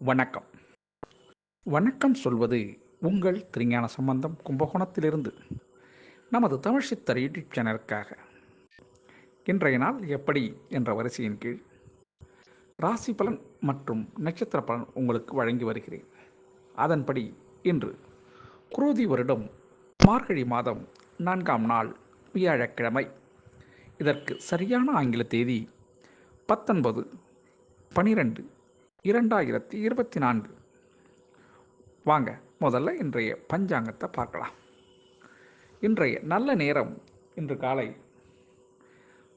வணக்கம். வணக்கம் சொல்வது உங்கள் திருஞான சம்பந்தம் கும்பகோணத்திலிருந்து. நமது தமிழ் சித்தர் யூடியூப் சேனலுக்காக. இன்றைய நாள் எப்படி என்ற வரிசையின் கீழ். ராசி பலன் மற்றும் நட்சத்திர பலன் உங்களுக்கு வழங்கி வருகிறேன். அதன்படி இன்று குரோதி வருடம் மார்கழி மாதம் நான்காம் நாள் வியாழக்கிழமை. இதற்கு சரியான ஆங்கில தேதி பத்தொன்பது பனிரெண்டு இரண்டாயிரத்தி இருபத்தி நான்கு. வாங்க முதல்ல இன்றைய பஞ்சாங்கத்தை பார்க்கலாம். இன்றைய நல்ல நேரம் இன்று காலை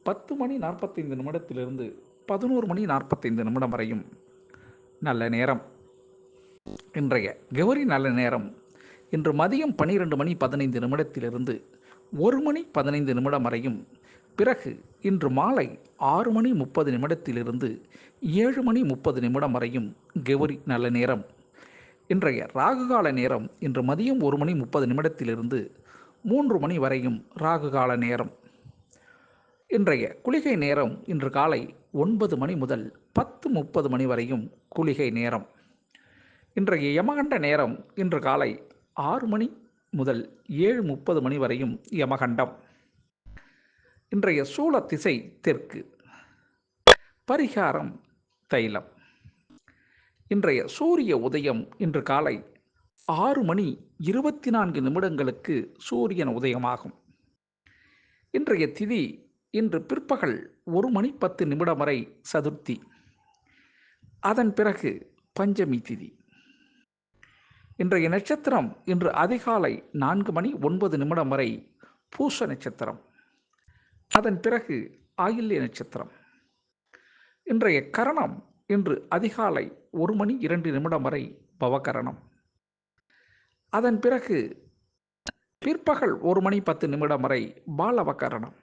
பத்து மணி நாற்பத்தைந்து நிமிடத்திலிருந்து பதினோரு மணி நாற்பத்தைந்து நிமிடம் வரையும் நல்ல நேரம். இன்றைய கௌரி நல்ல நேரம் இன்று மதியம் பன்னிரெண்டு மணி பதினைந்து நிமிடத்திலிருந்து ஒரு மணி பதினைந்து நிமிடம் வரையும் பிறகு இன்று மாலை ஆறு மணி முப்பது நிமிடத்திலிருந்து ஏழு மணி முப்பது நிமிடம் வரையும் கௌரி நல்ல நேரம். இன்றைய ராகுகால நேரம் இன்று மதியம் ஒரு மணி முப்பது நிமிடத்திலிருந்து மூன்று மணி வரையும் ராகுகால நேரம். இன்றைய குளிகை நேரம் இன்று காலை ஒன்பது மணி முதல் பத்து முப்பது மணி வரையும் குளிகை நேரம். இன்றைய யமகண்ட நேரம் இன்று காலை ஆறு மணி முதல் ஏழு முப்பது மணி வரையும் யமகண்டம். இன்றைய சூழ திசை தெற்கு. பரிகாரம் தைலம். இன்றைய சூரிய உதயம் இன்று காலை ஆறு மணி இருபத்தி நான்கு நிமிடங்களுக்கு சூரியன் உதயமாகும். இன்றைய திதி இன்று பிற்பகல் ஒரு மணி பத்து நிமிடம் வரை சதுர்த்தி. அதன் பிறகு பஞ்சமி திதி. இன்றைய நட்சத்திரம் இன்று அதிகாலை நான்கு மணி ஒன்பது நிமிடம் வரை பூச நட்சத்திரம். அதன் பிறகு ஆயில்ய நட்சத்திரம். இன்றைய கரணம் இன்று அதிகாலை ஒரு மணி இரண்டு நிமிடம் வரை பவகரணம். அதன் பிறகு பிற்பகல் ஒரு மணி பத்து நிமிடம் வரை பாலவகரணம்.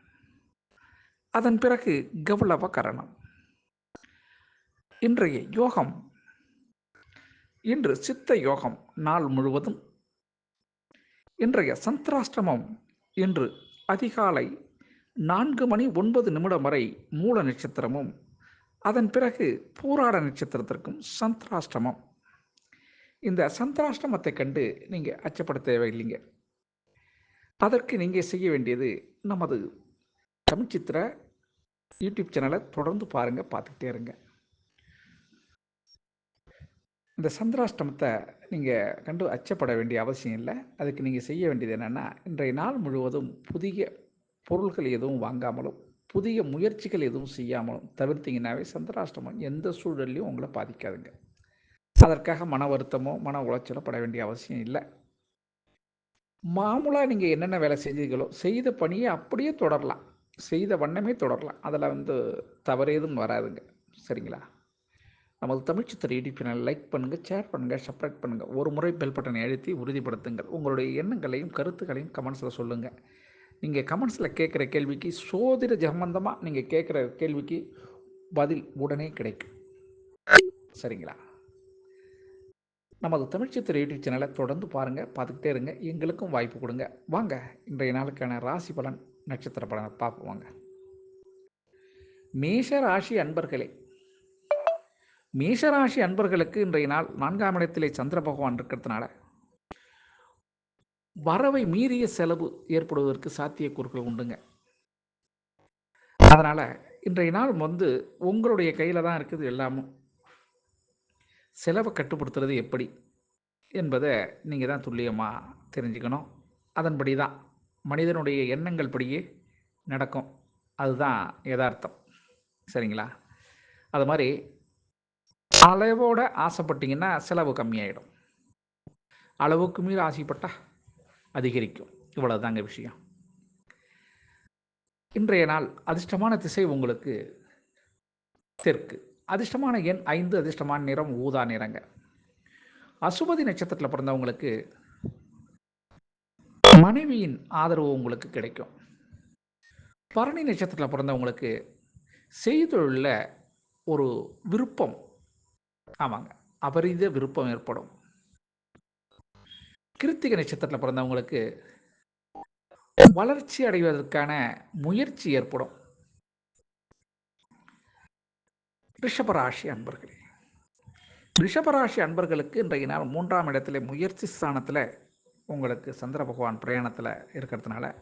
அதன் பிறகு கௌளவகரணம். இன்றைய யோகம் இன்று சித்த யோகம் நாள் முழுவதும். இன்றைய சந்திராஷ்டமம் இன்று அதிகாலை நான்கு மணி ஒன்பது நிமிடம் வரை மூல நட்சத்திரமும் அதன் பிறகு பூராட நட்சத்திரத்திற்கும் சந்திராஷ்டமம். இந்த சந்திராஷ்டமத்தை கண்டு நீங்கள் அச்சப்பட தேவையில்லைங்க. அதற்கு நீங்கள் செய்ய வேண்டியது நமது தமிழ்ச்சித்திர யூடியூப் சேனலை தொடர்ந்து பாருங்கள் பார்த்துக்கிட்டே இருங்க. இந்த சந்திராஷ்டமத்தை நீங்கள் கண்டு அச்சப்பட வேண்டிய அவசியம் இல்லை. அதுக்கு நீங்கள் செய்ய வேண்டியது என்னென்னா இன்றைய நாள் முழுவதும் புதிய பொருள்கள் எதுவும் வாங்காமலும் புதிய முயற்சிகள் எதுவும் செய்யாமலும் தவிர்த்திங்கனாவே சந்திராஷ்டமம் எந்த சூழல்லையும் உங்களை பாதிக்காதுங்க. அதற்காக மன வருத்தமோ மன உளைச்சலோ பட வேண்டிய அவசியம் இல்லை. மாமூலாக நீங்கள் என்னென்ன வேலை செஞ்சீங்களோ செய்த பணியை அப்படியே தொடரலாம். செய்த வண்ணமே தொடரலாம். அதில் வந்து தவறேதும் வராதுங்க. சரிங்களா? நமது தமிழ் சித்திர யூடியூப் சேனல் லைக் பண்ணுங்கள் ஷேர் பண்ணுங்கள் சப்ரேட் பண்ணுங்கள் ஒரு முறை பெல் பட்டனை அழுத்தி உறுதிப்படுத்துங்கள். உங்களுடைய எண்ணங்களையும் கருத்துக்களையும் கமெண்ட்ஸில் சொல்லுங்கள் நீங்கள் கமெண்ட்ஸில் கேட்குற கேள்விக்கு சோதிட சம்பந்தமாக நீங்கள் கேட்குற கேள்விக்கு பதில் உடனே கிடைக்கும். சரிங்களா? நமது தமிழ்ச்சித்திர யூடியூப் சேனலை தொடர்ந்து பாருங்கள் பார்த்துக்கிட்டே இருங்க. எங்களுக்கும் வாய்ப்பு கொடுங்க. வாங்க இன்றைய நாளுக்கான ராசி பலன் நட்சத்திர பலனை பார்ப்போங்க மேஷ ராசி அன்பர்களே மேஷராசி அன்பர்களுக்கு இன்றைய நாள் நான்காம் இடத்திலே சந்திர பகவான் இருக்கிறதுனால வரவை மீறிய செலவு ஏற்படுவதற்கு சாத்தியக்கூறுகள் உண்டுங்க. அதனால் இன்றைய நாள் வந்து உங்களுடைய கையில் தான் இருக்குது எல்லாமும். செலவை கட்டுப்படுத்துறது எப்படி என்பதை நீங்கள் தான் துல்லியமாக தெரிஞ்சுக்கணும். அதன்படி தான் மனிதனுடைய எண்ணங்கள் படியே நடக்கும். அதுதான் யதார்த்தம். சரிங்களா? அது மாதிரி அளவோட ஆசைப்பட்டீங்கன்னா செலவு கம்மியாயிடும். அளவுக்கு மீறி ஆசைப்பட்டால் அதிகரிக்கும். இவ்வளோதாங்க விஷயம். இன்றைய நாள் அதிர்ஷ்டமான திசை உங்களுக்கு தெற்கு. அதிர்ஷ்டமான எண் ஐந்து அதிர்ஷ்டமான நிறம் ஊதா நிறங்க. அசுபதி நட்சத்திரத்தில் பிறந்தவங்களுக்கு மனைவியின் ஆதரவு உங்களுக்கு கிடைக்கும். பரணி நட்சத்திரத்தில் பிறந்தவங்களுக்கு செய்தொழிலில் ஒரு விருப்பம். ஆமாங்க. அபரித விருப்பம் ஏற்படும். கிருத்திகை நட்சத்திரத்தில் பிறந்தவங்களுக்கு வளர்ச்சி அடைவதற்கான முயற்சி ஏற்படும். ரிஷபராசி அன்பர்களே ரிஷபராசி அன்பர்களுக்கு இன்றைய நாள் மூன்றாம் இடத்துல முயற்சி ஸ்தானத்தில் உங்களுக்கு சந்திர பகவான் பிரயாணத்தில் இருக்கிறதுனால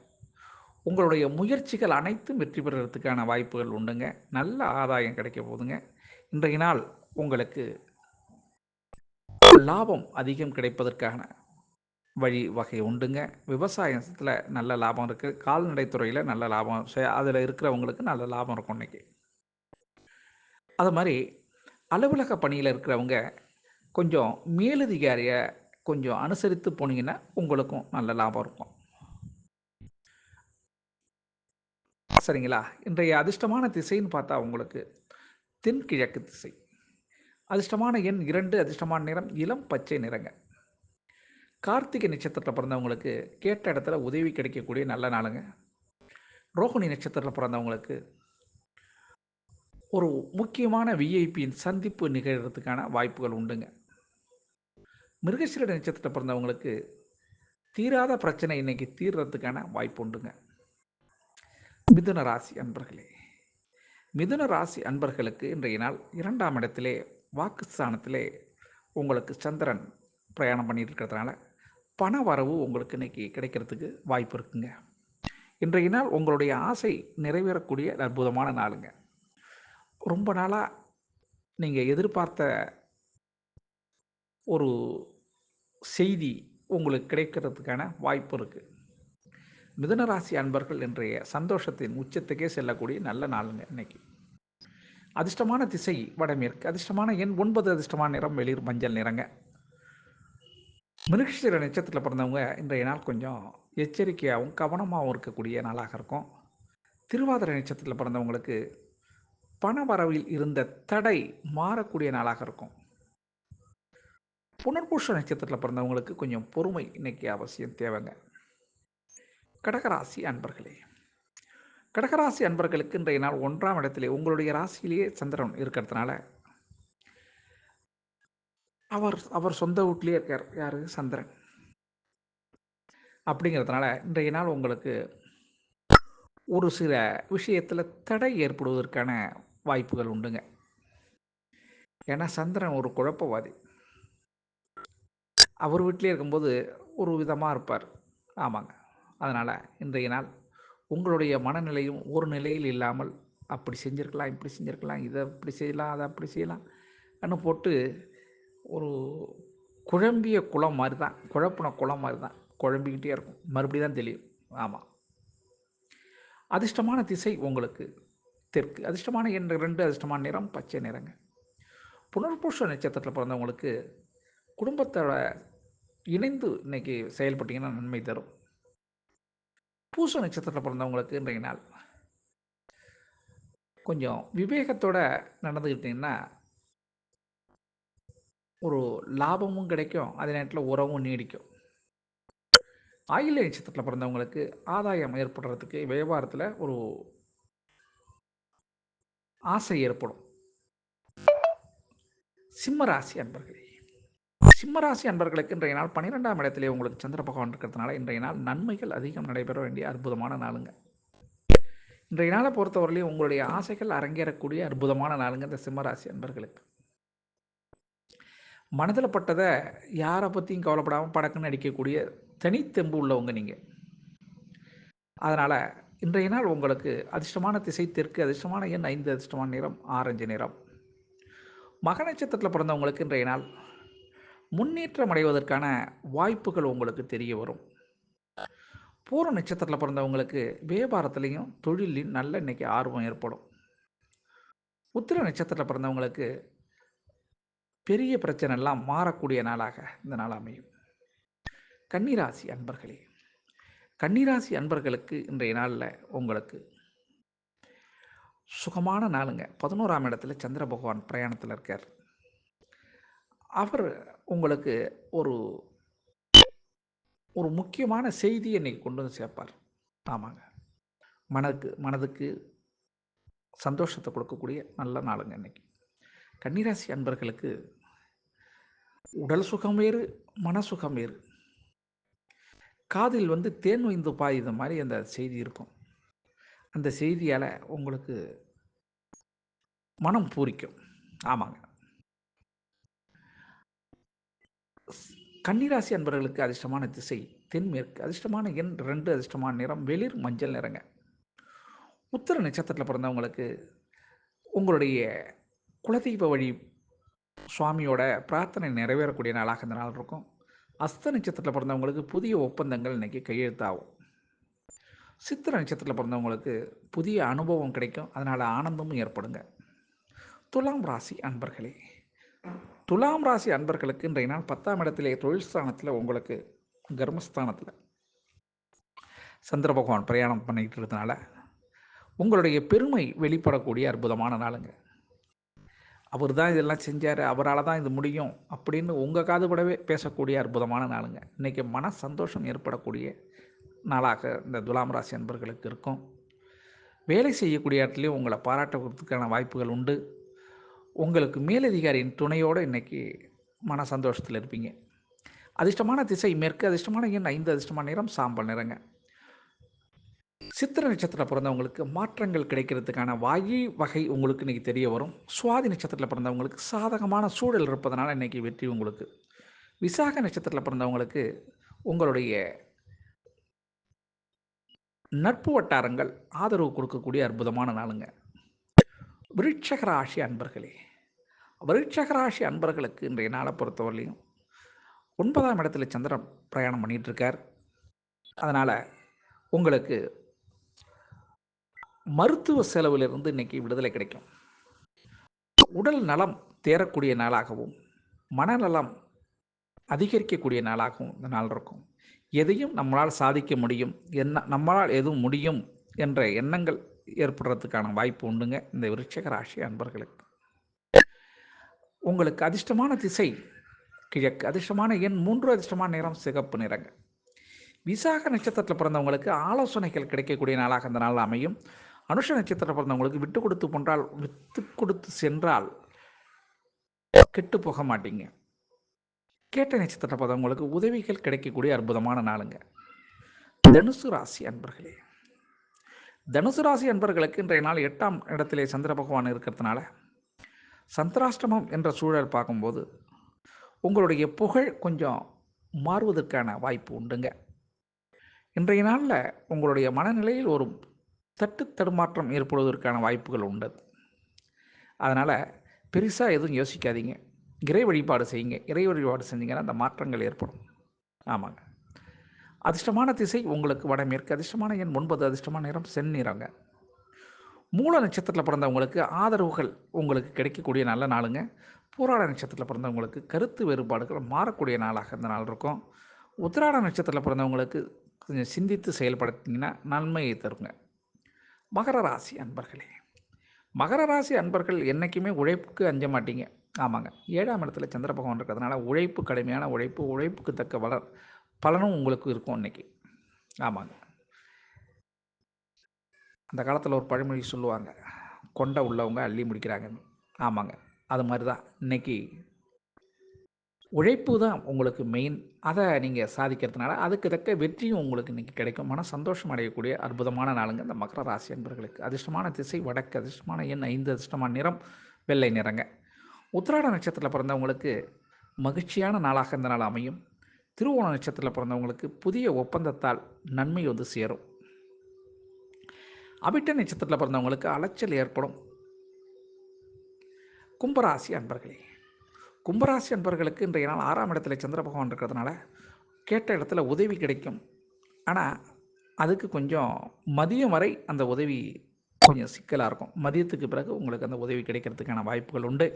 உங்களுடைய முயற்சிகள் அனைத்தும் வெற்றி பெறுறதுக்கான வாய்ப்புகள் உண்டுங்க. நல்ல ஆதாயம் கிடைக்க போகுதுங்க இன்றைய நாள் உங்களுக்கு லாபம் அதிகம் கிடைப்பதற்கான வழி வகை உண்டுங்க. விவசாயத்தில் நல்ல லாபம் இருக்குது கால்நடைத்துறையில் நல்ல லாபம். அதில் இருக்கிறவங்களுக்கு நல்ல லாபம் இருக்கும் இன்றைக்கி அது மாதிரி அலுவலக பணியில் இருக்கிறவங்க கொஞ்சம் மேலதிகாரியை கொஞ்சம் அனுசரித்து போனீங்கன்னா உங்களுக்கும் நல்ல லாபம் இருக்கும். சரிங்களா? இன்றைய அதிர்ஷ்டமான திசைன்னு பார்த்தா உங்களுக்கு தென்கிழக்கு திசை. அதிர்ஷ்டமான எண் இரண்டு அதிர்ஷ்டமான நிறம் இளம் பச்சை நிறங்க. கார்த்திகை நட்சத்திரத்தில் பிறந்தவங்களுக்கு கேட்ட இடத்துல உதவி கிடைக்கக்கூடிய நல்ல நாளுங்க. ரோஹிணி நட்சத்திரத்தில் பிறந்தவங்களுக்கு ஒரு முக்கியமான விஐபியின் சந்திப்பு நிகழ்கிறதுக்கான வாய்ப்புகள் உண்டுங்க. மிருகசீரட நட்சத்திரத்தில் பிறந்தவங்களுக்கு தீராத பிரச்சனை இன்னைக்கு தீர்றதுக்கான வாய்ப்பு உண்டுங்க. மிதுன ராசி அன்பர்களே மிதுன ராசி அன்பர்களுக்கு இன்றைய நாள் இரண்டாம் இடத்திலே வாக்குஸ்தானத்திலே உங்களுக்கு சந்திரன் பிரயாணம் பண்ணிட்டு இருக்கிறதுனால பண வரவு உங்களுக்கு இன்னைக்கு கிடைக்கிறதுக்கு வாய்ப்பு இருக்குங்க. இன்றைய நாள் உங்களுடைய ஆசை நிறைவேறக்கூடிய அற்புதமான நாளுங்க. ரொம்ப நாளாக நீங்கள் எதிர்பார்த்த ஒரு செய்தி உங்களுக்கு கிடைக்கிறதுக்கான வாய்ப்பு இருக்குது மிதனராசி அன்பர்கள் இன்றைய சந்தோஷத்தின் உச்சத்துக்கே செல்லக்கூடிய நல்ல நாளுங்க இன்னைக்கு. அதிர்ஷ்டமான திசை வடமேற்கு அதிர்ஷ்டமான எண் ஒன்பது அதிர்ஷ்டமான நிறம் வெளிர் மஞ்சள் நிறங்க. மிருகஷிர நட்சத்திரத்தில் பிறந்தவங்க இன்றைய நாள் கொஞ்சம் எச்சரிக்கையாகவும் கவனமாகவும் இருக்கக்கூடிய நாளாக இருக்கும். திருவாதிரை நட்சத்திரத்தில் பிறந்தவங்களுக்கு பண வரவில் இருந்த தடை மாறக்கூடிய நாளாக இருக்கும். புனர்பூஷ நட்சத்திரத்தில் பிறந்தவங்களுக்கு கொஞ்சம் பொறுமை இன்னைக்கு அவசியம் தேவைங்க. கடகராசி அன்பர்களே கடகராசி அன்பர்களுக்கு இன்றைய நாள் ஒன்றாம் இடத்திலே உங்களுடைய ராசியிலேயே சந்திரன் இருக்கிறதுனால அவர் அவர் சொந்த வீட்லேயே இருக்கார். யார்? சந்திரன். அப்படிங்கிறதுனால இன்றைய நாள் உங்களுக்கு ஒரு சில விஷயத்தில் தடை ஏற்படுவதற்கான வாய்ப்புகள் உண்டுங்க. ஏன்னா சந்திரன் ஒரு குழப்பவாதி. அவர் வீட்டிலே இருக்கும்போது ஒரு விதமாக இருப்பார். ஆமாங்க. அதனால் இன்றைய நாள் உங்களுடைய மனநிலையும் ஒரு நிலையில் இல்லாமல் அப்படி செஞ்சுருக்கலாம் இப்படி செஞ்சுருக்கலாம் இதை இப்படி செய்யலாம் அதை அப்படி செய்யலாம் அன்னு போட்டு ஒரு குழம்பிய குளம் மாதிரி தான் குழப்பின குளம் மாதிரி தான் குழம்பிக்கிட்டே இருக்கும். மறுபடி தான் தெரியும் ஆமாம் அதிர்ஷ்டமான திசை உங்களுக்கு தெற்கு. அதிர்ஷ்டமான என்ற ரெண்டு அதிர்ஷ்டமான நிறம் பச்சை நிறங்க. புனர்பூஷ நட்சத்திரத்தில் பிறந்தவங்களுக்கு குடும்பத்தோட இணைந்து இன்னைக்கு செயல்பட்டீங்கன்னா நன்மை தரும். பூச நட்சத்திரத்தில் பிறந்தவங்களுக்கு இன்றைய நாள் கொஞ்சம் விவேகத்தோடு நடந்துக்கிட்டிங்கன்னா ஒரு லாபமும் கிடைக்கும் அதே நேரத்தில் உறவும் நீடிக்கும். ஆயில நட்சத்திரத்தில் பிறந்தவங்களுக்கு ஆதாயம் ஏற்படுறதுக்கு வியாபாரத்தில் ஒரு ஆசை ஏற்படும். சிம்மராசி அன்பர்களே சிம்மராசி அன்பர்களுக்கு இன்றைய நாள் பன்னிரெண்டாம் இடத்திலே உங்களுக்கு சந்திர பகவான் இருக்கிறதுனால இன்றைய நாள் நன்மைகள் அதிகம் நடைபெற வேண்டிய அற்புதமான நாளுங்க. இன்றைய நாளை பொறுத்தவரையிலையும் உங்களுடைய ஆசைகள் அரங்கேறக்கூடிய அற்புதமான நாளுங்க இந்த சிம்மராசி அன்பர்களுக்கு. மனதில் பட்டதை யாரை பற்றியும் கவலைப்படாமல் படக்குன்னு அடிக்கக்கூடிய தனித்தெம்பு உள்ளவங்க நீங்கள். அதனால் இன்றைய நாள் உங்களுக்கு அதிர்ஷ்டமான திசை தெற்கு அதிர்ஷ்டமான எண் ஐந்து அதிர்ஷ்டமான நிறம் ஆரஞ்சு நிறம். மக நட்சத்திரத்தில் பிறந்தவங்களுக்கு இன்றைய நாள் முன்னேற்றம் அடைவதற்கான வாய்ப்புகள் உங்களுக்கு தெரிய வரும். பூர நட்சத்திரத்தில் பிறந்தவங்களுக்கு வியாபாரத்துலேயும் தொழிலையும் நல்ல இன்னைக்கு ஆர்வம் ஏற்படும். உத்திர நட்சத்திரத்தில் பிறந்தவங்களுக்கு பெரிய பிரச்சனை எல்லாம் மாறக்கூடிய நாளாக இந்த நாள் அமையும். கன்னிராசி அன்பர்களே கன்னிராசி அன்பர்களுக்கு இன்றைய நாளில் உங்களுக்கு சுகமான நாளுங்க. பதினோராம் இடத்துல சந்திர பகவான் பிரயாணத்தில் இருக்கார். அவர் உங்களுக்கு ஒரு ஒரு முக்கியமான செய்தியை இன்றைக்கி கொண்டு வந்து சேர்ப்பார். ஆமாங்க. மனதுக்கு மனதுக்கு சந்தோஷத்தை கொடுக்கக்கூடிய நல்ல நாளுங்க இன்னைக்கு. கன்னிராசி அன்பர்களுக்கு உடல் சுகம் வேறு மன சுகம் வேறு. காதில் வந்து தேன் வைந்து பாயுத மாதிரி அந்த செய்தி இருக்கும். அந்த செய்தியால் உங்களுக்கு மனம் பூரிக்கும். ஆமாங்க. கன்னிராசி அன்பர்களுக்கு அதிர்ஷ்டமான திசை தென்மேற்கு அதிர்ஷ்டமான எண் ரெண்டு அதிர்ஷ்டமான நிறம் வெளிர் மஞ்சள் நிறங்க. உத்தர நட்சத்திரத்தில் பிறந்தவங்களுக்கு உங்களுடைய குலதெய்வ வழி சுவாமியோட பிரார்த்தனை நிறைவேறக்கூடிய நாளாக இந்த நாள் இருக்கும். அஸ்த நட்சத்திரத்தில் பிறந்தவங்களுக்கு புதிய ஒப்பந்தங்கள் இன்றைக்கி கையெழுத்தாகும். சித்திர நட்சத்திரத்தில் பிறந்தவங்களுக்கு புதிய அனுபவம் கிடைக்கும். அதனால் ஆனந்தமும் ஏற்படுங்க. துலாம் ராசி அன்பர்களே துலாம் ராசி அன்பர்களுக்கு இன்றைய நாள் பத்தாம் இடத்திலே தொழில் ஸ்தானத்தில் உங்களுக்கு கர்மஸ்தானத்தில். சந்திர பகவான் பிரயாணம் பண்ணிக்கிட்டு இருக்கிறதுனால உங்களுடைய பெருமை வெளிப்படக்கூடிய அற்புதமான நாளுங்க. அவர் தான் இதெல்லாம் செஞ்சார் அவரால் தான் இது முடியும் அப்படின்னு உங்கள் காதுபடவே பேசக்கூடிய அற்புதமான நாளுங்க. இன்றைக்கி மன சந்தோஷம் ஏற்படக்கூடிய நாளாக இந்த துலாம் ராசி அன்பர்களுக்கு இருக்கும். வேலை செய்யக்கூடிய இடத்துலையும் உங்களை பாராட்டுவதற்கான வாய்ப்புகள் உண்டு. உங்களுக்கு மேலதிகாரியின் துணையோடு இன்றைக்கி மன சந்தோஷத்தில் இருப்பீங்க. அதிர்ஷ்டமான திசை மேற்கு அதிர்ஷ்டமான எண் ஐந்து அதிர்ஷ்டமான நிறம் சாம்பல் நிறங்க. சித்திர நட்சத்திரத்தில் பிறந்தவங்களுக்கு மாற்றங்கள் கிடைக்கிறதுக்கான வாயி வகை உங்களுக்கு இன்றைக்கி தெரிய வரும். சுவாதி நட்சத்திரத்தில் பிறந்தவங்களுக்கு சாதகமான சூழல் இருப்பதனால இன்றைக்கி வெற்றி உங்களுக்கு. விசாக நட்சத்திரத்தில் பிறந்தவங்களுக்கு உங்களுடைய நட்பு வட்டாரங்கள் ஆதரவு கொடுக்கக்கூடிய அற்புதமான நாளுங்க. விருட்சகராசி அன்பர்களே விருட்சகராசி அன்பர்களுக்கு இன்றைய நாளை பொறுத்தவரையிலையும் ஒன்பதாம் இடத்துல சந்திரன் பிரயாணம் பண்ணிகிட்ருக்கார் அதனால் உங்களுக்கு மருத்துவ செலவிலிருந்து இன்னைக்கு விடுதலை கிடைக்கும். உடல் நலம் தேரக்கூடிய நாளாகவும் மனநலம் அதிகரிக்கக்கூடிய நாளாகவும் இந்த நாள் இருக்கும். எதையும் நம்மளால் சாதிக்க முடியும் என்ன நம்மளால் எதுவும் முடியும் என்ற எண்ணங்கள் ஏற்படுறதுக்கான வாய்ப்பு உண்டுங்க இந்த விருட்சக ராசி அன்பர்களுக்கு. உங்களுக்கு அதிர்ஷ்டமான திசை கிழக்கு அதிர்ஷ்டமான எண் மூன்று அதிர்ஷ்டமான நிறம் சிகப்பு நிறங்க. விசாக நட்சத்திரத்தில் பிறந்தவங்களுக்கு ஆலோசனைகள் கிடைக்கக்கூடிய நாளாக இந்த நாள் அமையும். அனுஷ நட்சத்திரம் பிறந்தவங்களுக்கு விட்டு கொடுத்து போன்றால் விட்டு கொடுத்து சென்றால் கெட்டு போக மாட்டீங்க. கேட்ட நட்சத்திரம் பிறந்தவங்களுக்கு உதவிகள் கிடைக்கக்கூடிய அற்புதமான நாளுங்க. தனுசு ராசி அன்பர்களே தனுசு ராசி அன்பர்களுக்கு இன்றைய நாள் எட்டாம் இடத்திலே சந்திர பகவான் இருக்கிறதுனால சந்திராஷ்டமம் என்ற சூழல் பார்க்கும்போது உங்களுடைய புகழ் கொஞ்சம் மாறுவதற்கான வாய்ப்பு உண்டுங்க. இன்றைய நாளில் உங்களுடைய மனநிலையில் ஒரு தட்டு தடுமாற்றம் ஏற்படுவதற்கான வாய்ப்புகள் உண்டு. அதனால் பெருசாக எதுவும் யோசிக்காதீங்க. இறை வழிபாடு செய்யுங்க. இறை வழிபாடு செஞ்சீங்கன்னா அந்த மாற்றங்கள் ஏற்படும். ஆமாங்க. அதிர்ஷ்டமான திசை உங்களுக்கு வடமேற்கு. அதிர்ஷ்டமான எண் ஒன்பது. அதிர்ஷ்டமான நிறம் செந்நிறங்க மூல நட்சத்திரத்தில் பிறந்தவங்களுக்கு ஆதரவுகள் உங்களுக்கு கிடைக்கக்கூடிய நல்ல நாளுங்க. பூராட நட்சத்திரத்தில் பிறந்தவங்களுக்கு கருத்து வேறுபாடுகள் மாறக்கூடிய நாளாக இந்த நாள் இருக்கும். உத்திராட நட்சத்திரத்தில் பிறந்தவங்களுக்கு கொஞ்சம் சிந்தித்து செயல்படுத்திங்கன்னா நன்மையை தருங்க. மகர ராசி அன்பர்களே. மகர ராசி அன்பர்கள் என்றைக்குமே உழைப்புக்கு அஞ்ச மாட்டீங்க. ஆமாங்க. ஏழாம் இடத்துல சந்திர பகவான் இருக்கிறதுனால உழைப்பு கடுமையான உழைப்பு உழைப்புக்கு தக்க வளர் பலனும் உங்களுக்கு இருக்கும் இன்றைக்கி ஆமாங்க. அந்த காலத்தில் ஒரு பழமொழி சொல்லுவாங்க. கொண்ட உள்ளவங்க அள்ளி முடிக்கிறாங்கன்னு ஆமாங்க. அது மாதிரி தான் இன்றைக்கி உழைப்பு தான் உங்களுக்கு மெயின் அதை நீங்கள் சாதிக்கிறதுனால அதுக்கு தக்க வெற்றியும் உங்களுக்கு இன்றைக்கி கிடைக்கும். மன சந்தோஷம் அடையக்கூடிய அற்புதமான நாளுங்க இந்த மகர ராசி என்பர்களுக்கு அதிர்ஷ்டமான திசை வடக்கு அதிர்ஷ்டமான எண் ஐந்து அதிர்ஷ்டமான நிறம் வெள்ளை நிறங்க. உத்திராட நட்சத்திரத்தில் பிறந்தவங்களுக்கு மகிழ்ச்சியான நாளாக இந்த நாள் அமையும். திருவோண நட்சத்திரத்தில் பிறந்தவங்களுக்கு புதிய ஒப்பந்தத்தால் நன்மை வந்து சேரும். அபிட்ட நட்சத்திரத்தில் பிறந்தவங்களுக்கு அலைச்சல் ஏற்படும். கும்பராசி அன்பர்களே கும்பராசி அன்பர்களுக்கு இன்றைய நாள் ஆறாம் இடத்துல சந்திர பகவான் இருக்கிறதுனால கேட்ட இடத்துல உதவி கிடைக்கும். ஆனால் அதுக்கு கொஞ்சம் மதியம் வரை அந்த உதவி கொஞ்சம் சிக்கலாக இருக்கும். மதியத்துக்கு பிறகு உங்களுக்கு அந்த உதவி கிடைக்கிறதுக்கான வாய்ப்புகள் உண்டு.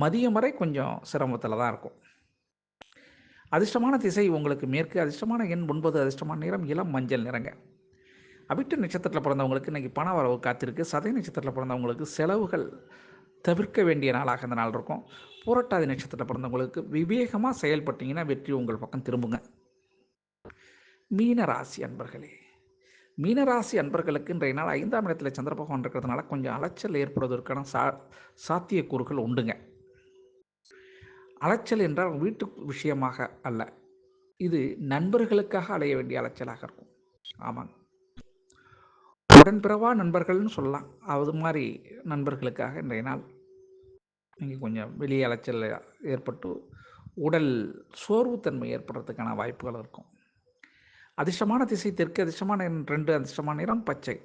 மதியம் வரை கொஞ்சம் சிரமத்தில் தான் இருக்கும். அதிர்ஷ்டமான திசை உங்களுக்கு மேற்கு அதிர்ஷ்டமான எண் ஒன்பது அதிர்ஷ்டமான நிறம் இளம் மஞ்சள் நிறங்க. அவிட்ட நட்சத்திரத்தில் பிறந்தவங்களுக்கு இன்றைக்கி பண வரவு காத்திருக்கு. சதை நட்சத்திரத்தில் பிறந்தவங்களுக்கு செலவுகள் தவிர்க்க வேண்டிய நாளாக இந்த நாள் இருக்கும். புரட்டாதி நட்சத்திரத்தில் பிறந்தவங்களுக்கு விவேகமாக செயல்பட்டீங்கன்னா வெற்றி உங்கள் பக்கம் திரும்புங்க. மீனராசி அன்பர்களே மீனராசி அன்பர்களுக்கு இன்றைய நாள் ஐந்தாம் இடத்துல சந்திர பகவான் இருக்கிறதுனால கொஞ்சம் அலைச்சல் ஏற்படுவதற்கான சா சாத்தியக்கூறுகள் உண்டுங்க. அலைச்சல் என்றால் வீட்டு விஷயமாக அல்ல இது நண்பர்களுக்காக அலைய வேண்டிய அலைச்சலாக இருக்கும். ஆமாங்க. உடன்பிறவா நண்பர்கள்னு சொல்லலாம். அது மாதிரி நண்பர்களுக்காக இன்றைய நாள் நீங்கள் கொஞ்சம் வெளியே அலைச்சல் ஏற்பட்டு உடல் சோர்வுத்தன்மை ஏற்படுறதுக்கான வாய்ப்புகள் இருக்கும். அதிர்ஷ்டமான திசை தெற்கு அதிர்ஷ்டமான ரெண்டு அதிர்ஷ்டமான நிறம் பச்சை.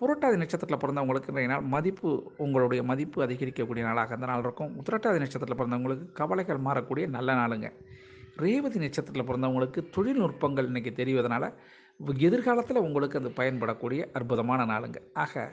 புரட்டாதி நட்சத்திரத்தில் பிறந்தவங்களுக்கு இன்றைய நாள் மதிப்பு உங்களுடைய மதிப்பு அதிகரிக்கக்கூடிய நாளாக அந்த நாள் இருக்கும். உத்திரட்டாதி நட்சத்திரத்தில் பிறந்தவங்களுக்கு கவலைகள் மாறக்கூடிய நல்ல நாளுங்க. ரேவதி நட்சத்திரத்தில் பிறந்தவங்களுக்கு தொழில்நுட்பங்கள் இன்றைக்கி தெரிவதனால எதிர்காலத்தில் உங்களுக்கு அது பயன்படக்கூடிய அற்புதமான நாளுங்க. ஆக